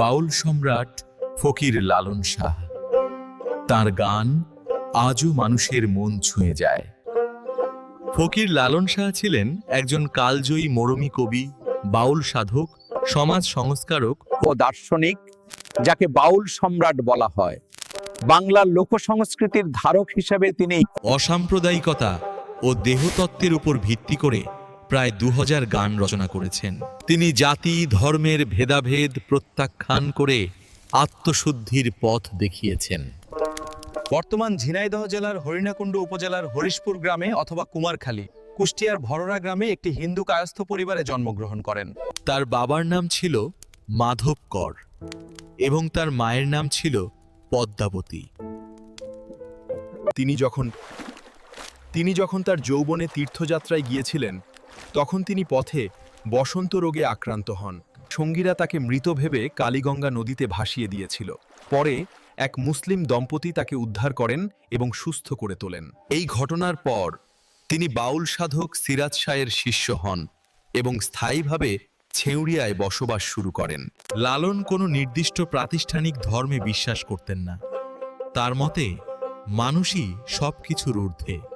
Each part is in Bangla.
বাউল সম্রাট ফকির লালন শাহ। তার গান আজও মানুষের মন ছুঁয়ে যায়। ফকির লালন শাহ ছিলেন একজন কালজয়ী মরমী কবি, বাউল সাধক, সমাজ সংস্কারক ও দার্শনিক, যাকে বাউল সম্রাট বলা হয়। বাংলার লোক সংস্কৃতির ধারক হিসাবে তিনি অসাম্প্রদায়িকতা ও দেহতত্ত্বের উপর ভিত্তি করে প্রায় দু হাজার গান রচনা করেছেন। তিনি জাতি ধর্মের ভেদাভেদ প্রত্যাখ্যান করে আত্মশুদ্ধির পথ দেখিয়েছেন। বর্তমান ঝিনাইদহ জেলার হরিণাকুণ্ড উপজেলার হরিশপুর গ্রামে অথবা কুমারখালী কুষ্টিয়ার ভরোরা গ্রামে একটি হিন্দু কায়স্থ পরিবারে জন্মগ্রহণ করেন। তার বাবার নাম ছিল মাধব কর এবং তার মায়ের নাম ছিল পদ্মাবতী। তিনি যখন তিনি যখন তার যৌবনে তীর্থযাত্রায় গিয়েছিলেন তখন তিনি পথে বসন্ত রোগে আক্রান্ত হন। সঙ্গীরা তাকে মৃত ভেবে কালীগঙ্গা নদীতে ভাসিয়ে দিয়েছিল। পরে এক মুসলিম দম্পতি তাকে উদ্ধার করেন এবং সুস্থ করে তোলেন। এই ঘটনার পর তিনি বাউল সাধক সিরাজ শাহের শিষ্য হন এবং স্থায়ীভাবে ছেউড়িয়ায় বসবাস শুরু করেন। লালন কোনো নির্দিষ্ট প্রাতিষ্ঠানিক ধর্মে বিশ্বাস করতেন না। তার মতে, মানুষই সব কিছুর ঊর্ধ্বে।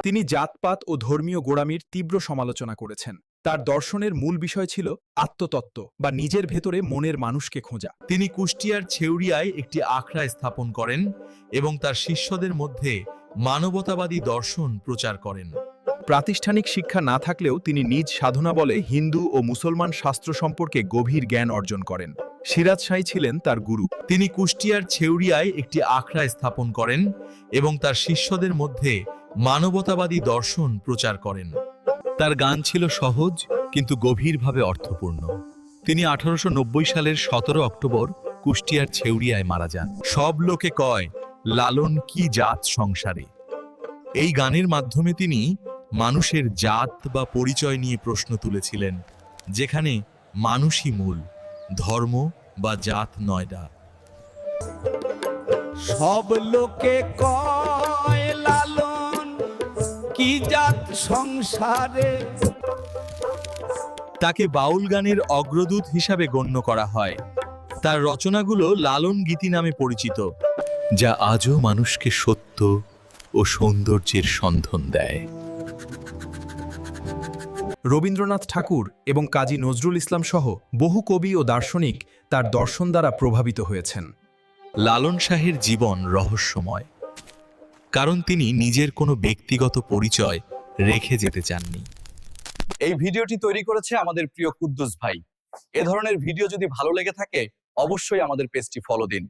তিনি জাতপাত ও ধর্মীয় গোড়ামির তীব্র সমালোচনা করেছেন। তার দর্শনের মূল বিষয় ছিল আত্মতত্ত্ব বা নিজের ভেতরে মনের মানুষকে খোঁজা। তিনি কুষ্টিয়ার ছেউড়িয়ায় একটি আখড়া স্থাপন করেন এবং তার শিষ্যদের মধ্যে মানবতাবাদী দর্শন প্রচার করেন। প্রাতিষ্ঠানিক শিক্ষা না থাকলেও তিনি নিজ সাধনা বলে হিন্দু ও মুসলমান শাস্ত্র সম্পর্কে গভীর জ্ঞান অর্জন করেন। সিরাজ শাহী ছিলেন তার গুরু। তিনি কুষ্টিয়ার ছেউরিয়ায় একটি আখড়া স্থাপন করেন এবং তার শিষ্যদের মধ্যে মানবতাবাদী দর্শন প্রচার করেন। তার গান ছিল সহজ, কিন্তু গভীরভাবে অর্থপূর্ণ। তিনি আঠারোশো নব্বই সালের সতেরো অক্টোবর কুষ্টিয়ার ছেউড়িয়ায় মারা যান। সব লোকে কয়, লালন কি জাত সংসারে? এই গানের মাধ্যমে তিনি মানুষের জাত বা পরিচয় নিয়ে প্রশ্ন তুলেছিলেন, যেখানে মানুষই মূল। ধর্ম বা জাত নয়ডা। সব লোকে কয় লালন কি জাত সংসারে? তাকে বাউল গানের অগ্রদূত হিসাবে গণ্য করা হয়। তার রচনাগুলো লালন গীতি নামে পরিচিত যা আজও মানুষকে সত্য ও সৌন্দর্যের সন্ধান দেয়। রবীন্দ্রনাথ ঠাকুর এবং কাজী নজরুল ইসলাম সহ বহু কবি ও দার্শনিক তার দর্শন দ্বারা প্রভাবিত হয়েছেন। লালন শাহের জীবন রহস্যময়। কারণ তিনি নিজের কোনো ব্যক্তিগত পরিচয় রেখে যেতে চাননি। এই ভিডিওটি তৈরি করেছে আমাদের প্রিয় কুদ্দুস ভাই। এ ধরনের ভিডিও যদি ভালো লেগে থাকে, অবশ্যই আমাদের পেজটি ফলো দিন।